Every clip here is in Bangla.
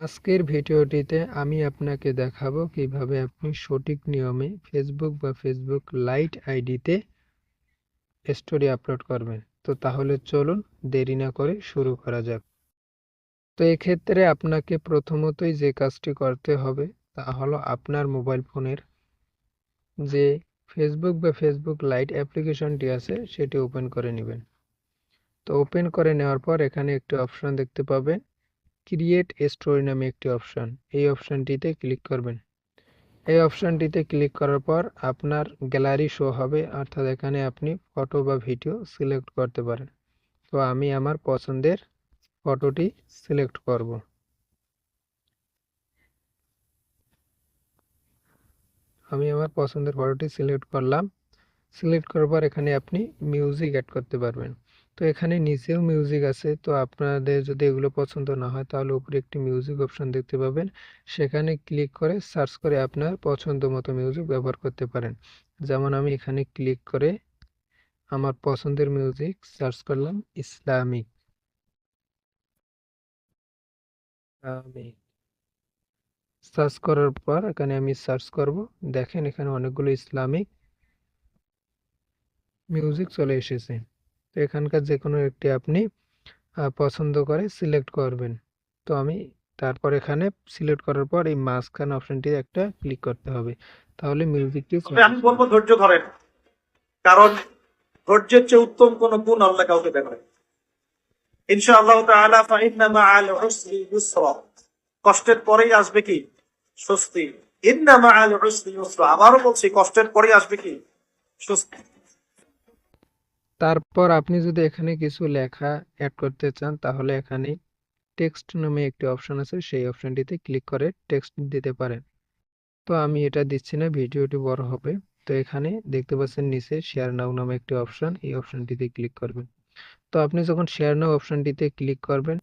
আজকের ভিডিওটিতে আমি আপনাকে দেখাবো কীভাবে আপনি সঠিক নিয়মে ফেসবুক বা ফেসবুক লাইট আইডিতে স্টোরি আপলোড করবেন। তো তাহলে চলুন দেরি না করে শুরু করা যাক। তো এক্ষেত্রে আপনাকে প্রথমতই যে কাজটি করতে হবে তা হলো আপনার মোবাইল ফোনের যে ফেসবুক বা ফেসবুক লাইট অ্যাপ্লিকেশনটি আছে সেটি ওপেন করে নেবেন। তো ওপেন করে নেওয়ার পর এখানে একটি অপশন দেখতে পাবেন। ক্রিয়েট স্টোরি নামে একটি অপশন এই অপশনটিতে ক্লিক করবেন। এই অপশনটিতে ক্লিক করার পর আপনার গ্যালারি শো হবে, অর্থাৎ এখানে আপনি ফটো বা ভিডিও সিলেক্ট করতে পারেন। তো আমি আমার পছন্দের ফটোটি সিলেক্ট করব। আমি আমার পছন্দের ফটোটি সিলেক্ট করলাম। সিলেক্ট করার পর এখানে আপনি মিউজিক অ্যাড করতে পারবেন। তো এখানে নিচেও মিউজিক আছে। তো আপনাদের যদি এগুলো পছন্দ না হয়, তাহলে উপরে একটি মিউজিক অপশন দেখতে পাবেন। সেখানে ক্লিক করে সার্চ করে আপনার পছন্দ মতো মিউজিক ব্যবহার করতে পারেন। যেমন আমি এখানে ক্লিক করে আমার পছন্দের মিউজিক সার্চ করলাম, ইসলামিক। ইসলামিক। সার্চ করার পর এখানে আমি সার্চ করব। দেখেন এখানে অনেকগুলো ইসলামিক মিউজিক চলে এসেছে। তো এখানকার যে কোনো একটি আপনি পছন্দ করে সিলেক্ট করবেন। তো আমি তারপর এখানে সিলেক্ট করার পর এই মাঝখানে অপশনটি একটা ক্লিক করতে হবে। তাহলে মিউজিকটি আমি বলব ধৈর্য ধরেন। কারণ ধৈর্যের চেয়ে উত্তম কোন গুণ আল্লাহ কাউকে দেখায় ইনশাআল্লাহ তাআলা ফাইন্না মাআল উসরি ইউসরা কষ্টের পরেই আসবে কি? স্বস্তি। ইন্না মাআল উসরি ইউসরা বলছি, কষ্টের পরেই আসবে কি? স্বস্তি। তারপর আপনি যদি এখানে কিছু লেখা অ্যাড করতে চান, তাহলে এখানে টেক্সট নামে একটি অপশন আছে। সেই অপশনটিতে ক্লিক করে টেক্সট দিতে পারেন। তো আমি এটা দিচ্ছি না, ভিডিওটি বড় হবে। তো এখানে দেখতে পাচ্ছেন নিচে শেয়ার নাও নামে একটি অপশন এই অপশনটিতে ক্লিক করবেন। তো আপনি যখন শেয়ার নাও অপশনটিতে ক্লিক করবেন,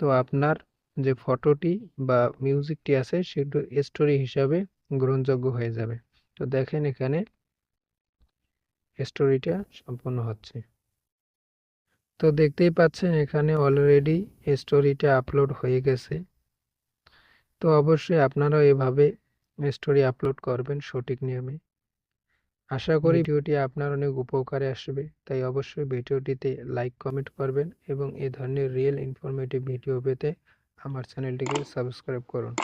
তো আপনার যে ফটোটি বা মিউজিকটি আছে, সেটা স্টোরি হিসাবে গ্রহণযোগ্য হয়ে যাবে। তো দেখেন এখানে স্টোরিটা সম্পূর্ণ হচ্ছে। তো দেখতেই পাচ্ছেন এখানে অলরেডি স্টোরিটা আপলোড হয়ে গেছে। তো অবশ্যই আপনারাও এভাবে স্টোরি আপলোড করবেন সঠিক নিয়মে। আশা করি ভিডিওটি আপনার অনেক উপকারে আসবে। তাই অবশ্যই ভিডিওটিতে লাইক কমেন্ট করবেন এবং এ ধরনের রিয়েল ইনফরমেটিভ ভিডিও পেতে আমার চ্যানেলটিকে সাবস্ক্রাইব করুন।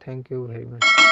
Thank you very much